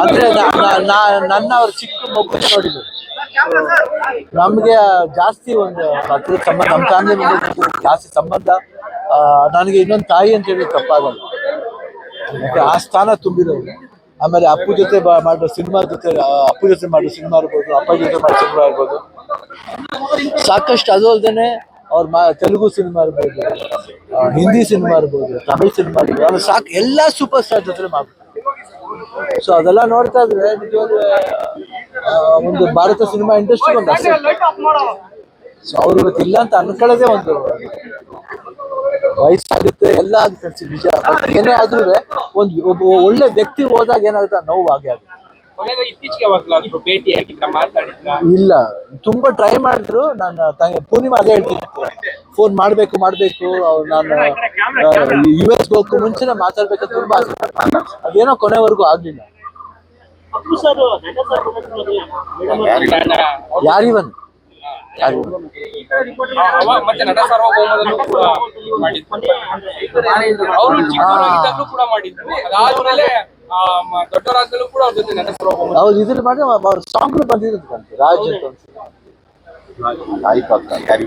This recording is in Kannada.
ಅಂದ್ರೆ ನನ್ನ ಅವ್ರ ಚಿಕ್ಕ ಮಗು ನೋಡಿದ್ರು ನಮ್ಗೆ ಜಾಸ್ತಿ ಒಂದು ಹತ್ರ ಸಂಬಂಧ ನಮ್ಮ ಫ್ಯಾಮಿಲಿ ಜಾಸ್ತಿ ಸಂಬಂಧ. ಆ, ನನಗೆ ಇನ್ನೊಂದು ತಾಯಿ ಅಂತ ಹೇಳಿ ತಪ್ಪಾಗಲ್ಲ. ಮತ್ತೆ ಆ ಸ್ಥಾನ ತುಂಬಿರೋರು. ಆಮೇಲೆ ಅಪ್ಪು ಜೊತೆ ಮಾಡಿರೋ ಮಾಡೋ ಸಿನಿಮಾ ಜೊತೆ ಅಪ್ಪು ಜೊತೆ ಮಾಡೋ ಸಿನಿಮಾ ಇರ್ಬೋದು ಅಪ್ಪ ಜೊತೆ ಮಾಡೋ ಸಿನಿಮಾ ಇರ್ಬೋದು ಸಾಕಷ್ಟು ಅದು ಅಲ್ದೇನೆ ಅವ್ರ ತೆಲುಗು ಸಿನಿಮಾ ಇರ್ಬೋದು ಹಿಂದಿ ಸಿನಿಮಾ ಇರ್ಬೋದು, ತಮಿಳ್ ಸಿನಿಮಾ ಇರ್ಬೋದು, ಅದು ಸಾಕು, ಎಲ್ಲ ಸೂಪರ್ ಸ್ಟಾರ್ ಜೊತೆ ಸೊ ಅದೆಲ್ಲ ನೋಡ್ತಾ ಇದ್ರೆ ಒಂದು ಭಾರತ ಸಿನಿಮಾ ಇಂಡಸ್ಟ್ರಿ ಒಂದು ಸೊ ಅವ್ರು ಇವತ್ತು ಇಲ್ಲ ಅಂತ ಅನ್ಕೊಳ್ಳೋದೇ ಒಂದು ವಯಸ್ಸಾಗುತ್ತೆ, ಎಲ್ಲ ಆಗುತ್ತೆ ನಿಜ. ಏನೇ ಆದ್ರೂ ಒಂದು ಒಬ್ಬ ಒಳ್ಳೆ ವ್ಯಕ್ತಿ ಹೋದಾಗ ಏನಾಗುತ್ತೆ? ನೋವು ಆಗೇ ಇಲ್ಲ ತುಂಬಾ ಟ್ರೈ ಮಾಡಿದ್ರು. ನಾನು ತಂಗಿ ಪೂರ್ಣಿಮಾ ಅದೇ ಹೇಳ್ತೀನಿ. ಫೋನ್ ಮಾಡ್ಬೇಕು ಮಾಡ್ಬೇಕು. ನಾನು ಯು ಎಸ್ ಹೋಗಕ್ಕೂ ಮುಂಚೆನೆ ಮಾತಾಡ್ಬೇಕು ತುಂಬಾ. ಅದೇನೋ ಕೊನೆವರೆಗೂ ಆಗ್ಲಿಲ್ಲ. ಯಾರಿವನ್ ಅವರು ಚಿಕ್ಕವರಾಗಿದ್ದಾಗಲೂ ಕೂಡ ಮಾಡಿದ್ರು ಅದಾದ್ಮೇಲೆ ಆ, ಮ- ದೊಡ್ಡವರಾದ್ಮೇಲೂ ಕೂಡ ಅವ್ರ ಜೊತೆ ನಟ ಸಾರ್ವಭೌಮ ಅವ್ರು ಇದ್ರ ಮಾಡಿ ಅವ್ರ ಸಾಂಗ್ ಬಂದಿರುತ್ತೆ ರಾಜ್ ಅಂತ ಒಂದು ತಾಯಿ ಪಾತ್ರ ಕ್ಯಾರಿ